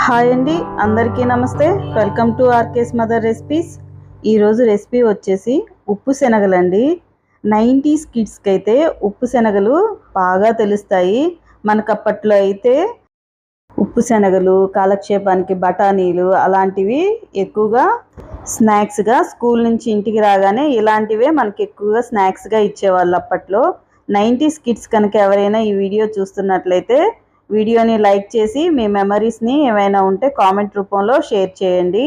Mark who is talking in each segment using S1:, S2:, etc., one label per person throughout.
S1: Hi అండి అందరికీ నమస్తే. Welcome to RK's mother recipes. ఈరోజు రెసిపీ వచ్చేసి ఉప్పు శనగలండి. నైంటీస్ కిడ్స్కి అయితే ఉప్పు శనగలు బాగా తెలుస్తాయి. మనకు అప్పట్లో అయితే ఉప్పు శనగలు కాలక్షేపానికి బఠానీలు అలాంటివి ఎక్కువగా స్నాక్స్గా స్కూల్ నుంచి ఇంటికి రాగానే ఇలాంటివే మనకి ఎక్కువగా స్నాక్స్గా ఇచ్చేవాళ్ళు అప్పట్లో. నైంటీస్ కిడ్స్ కనుక ఎవరైనా ఈ వీడియో చూస్తున్నట్లయితే వీడియోని లైక్ చేసి మీ మెమరీస్ని ఏమైనా ఉంటే కామెంట్ రూపంలో షేర్ చేయండి.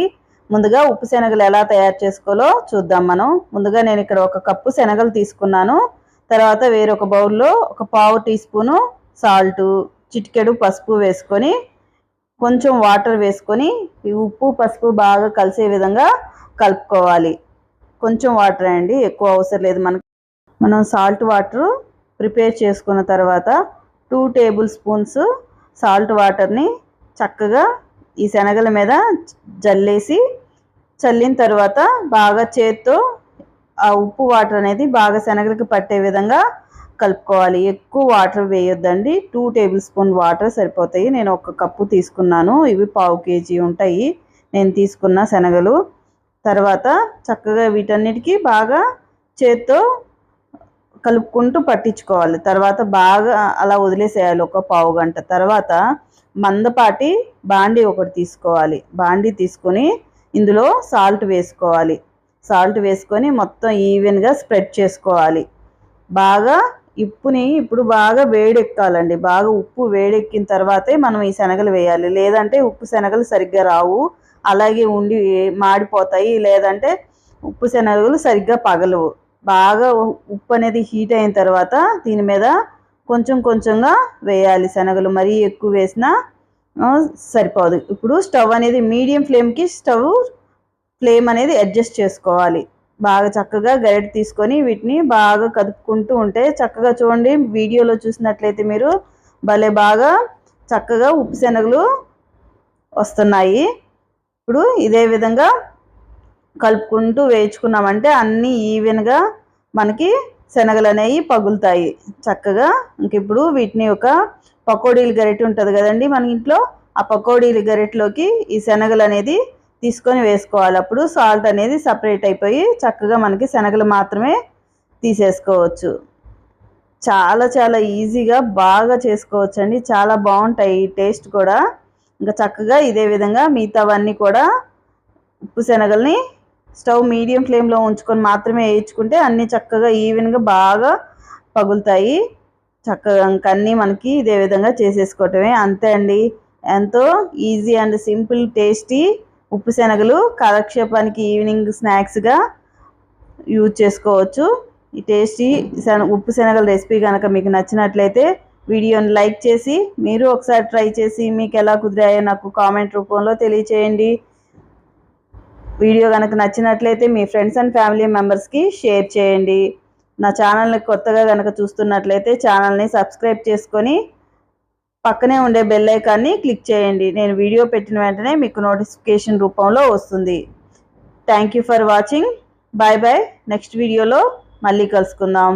S1: ముందుగా ఉప్పు శనగలు ఎలా తయారు చేసుకోవాలో చూద్దాం మనం. ముందుగా నేను ఇక్కడ ఒక కప్పు శనగలు తీసుకున్నాను. తర్వాత వేరొక బౌల్లో ఒక పావు టీ స్పూను సాల్టు చిటికెడు పసుపు వేసుకొని కొంచెం వాటర్ వేసుకొని ఈ ఉప్పు పసుపు బాగా కలిసే విధంగా కలుపుకోవాలి. కొంచెం వాటర్ అండి ఎక్కువ అవసరం లేదు మనకు. మనం సాల్ట్ వాటర్ ప్రిపేర్ చేసుకున్న తర్వాత టూ టేబుల్ స్పూన్స్ సాల్ట్ వాటర్ని చక్కగా ఈ శనగల మీద జల్లేసి చల్లిన తర్వాత బాగా చేత్తో ఆ ఉప్పు వాటర్ అనేది బాగా శనగలకి పట్టే విధంగా కలుపుకోవాలి. ఎక్కువ వాటర్ వేయొద్దండి. టూ టేబుల్ స్పూన్ వాటర్ సరిపోతాయి. నేను ఒక కప్పు తీసుకున్నాను. ఇవి పావు కేజీ ఉంటాయి. నేను తీసుకున్న శనగలు. తర్వాత చక్కగా వీటన్నిటికీ బాగా చేత్తో కలుపుకుంటూ పట్టించుకోవాలి. తర్వాత బాగా అలా వదిలేసేయాలి ఒక పావు గంట. తర్వాత మందపాటి బాండి ఒకటి తీసుకోవాలి. బాండి తీసుకొని ఇందులో సాల్ట్ వేసుకోవాలి. సాల్ట్ వేసుకొని మొత్తం ఈవెన్గా స్ప్రెడ్ చేసుకోవాలి. బాగా ఉప్పుని ఇప్పుడు బాగా వేడెక్కాలండి. బాగా ఉప్పు వేడెక్కిన తర్వాతే మనం ఈ శనగలు వేయాలి. లేదంటే ఉప్పు శనగలు సరిగ్గా రావు. అలాగే ఉండి మాడిపోతాయి. లేదంటే ఉప్పు శనగలు సరిగ్గా పగలవు. బాగా ఉప్పు అనేది హీట్ అయిన తర్వాత దీని మీద కొంచెం కొంచెంగా వేయాలి శనగలు మరీ ఎక్కువ వేసినా సరిపోదు. ఇప్పుడు స్టవ్ అనేది మీడియం ఫ్లేమ్కి స్టవ్ ఫ్లేమ్ అనేది అడ్జస్ట్ చేసుకోవాలి. బాగా చక్కగా గరిటె తీసుకొని వీటిని బాగా కదుపుకుంటూ ఉంటే చక్కగా చూడండి వీడియోలో చూసినట్లయితే మీరు భలే బాగా చక్కగా ఉప్పు శనగలు వస్తున్నాయి. ఇప్పుడు ఇదే విధంగా కలుపుకుంటూ వేయించుకున్నామంటే అన్నీ ఈవెన్గా మనకి శనగలు అనేవి పగులుతాయి. చక్కగా ఇంక ఇప్పుడు వీటిని ఒక పకోడీలు గరిటె ఉంటుంది కదండి మన ఇంట్లో ఆ పకోడీలు గరిటెలోకి ఈ శనగలు అనేది తీసుకొని వేసుకోవాలి. అప్పుడు సాల్ట్ అనేది సపరేట్ అయిపోయి చక్కగా మనకి శనగలు మాత్రమే తీసేసుకోవచ్చు. చాలా చాలా ఈజీగా బాగా చేసుకోవచ్చు అండి చాలా బాగుంటాయి టేస్ట్ కూడా. ఇంకా చక్కగా ఇదే విధంగా మిగతావన్నీ కూడా ఉప్పు శనగల్ని స్టవ్ మీడియం ఫ్లేమ్లో ఉంచుకొని మాత్రమే వేయించుకుంటే అన్నీ చక్కగా ఈవెన్గా బాగా పగులుతాయి. చక్కగా ఇంకా అన్నీ మనకి ఇదే విధంగా చేసేసుకోవటమే. అంతే అండి. ఎంతో ఈజీ అండ్ సింపుల్ టేస్టీ ఉప్పు శనగలు కాలక్షేపానికి ఈవినింగ్ స్నాక్స్గా యూజ్ చేసుకోవచ్చు. ఈ టేస్టీ ఉప్పు శనగల రెసిపీ కనుక మీకు నచ్చినట్లయితే వీడియోని లైక్ చేసి మీరు ఒకసారి ట్రై చేసి మీకు ఎలా కుదిరాయో నాకు కామెంట్ రూపంలో తెలియచేయండి. వీడియో కనుక నచ్చినట్లయితే మీ ఫ్రెండ్స్ అండ్ ఫ్యామిలీ మెంబర్స్కి షేర్ చేయండి. నా ఛానల్ని కొత్తగా కనుక చూస్తున్నట్లయితే ఛానల్ని సబ్స్క్రైబ్ చేసుకొని పక్కనే ఉండే బెల్ ఐకాన్ని క్లిక్ చేయండి. నేను వీడియో పెట్టిన వెంటనే మీకు నోటిఫికేషన్ రూపంలో వస్తుంది. Thank you for watching. Bye bye. Next వీడియోలో మళ్ళీ కలుసుకుందాం.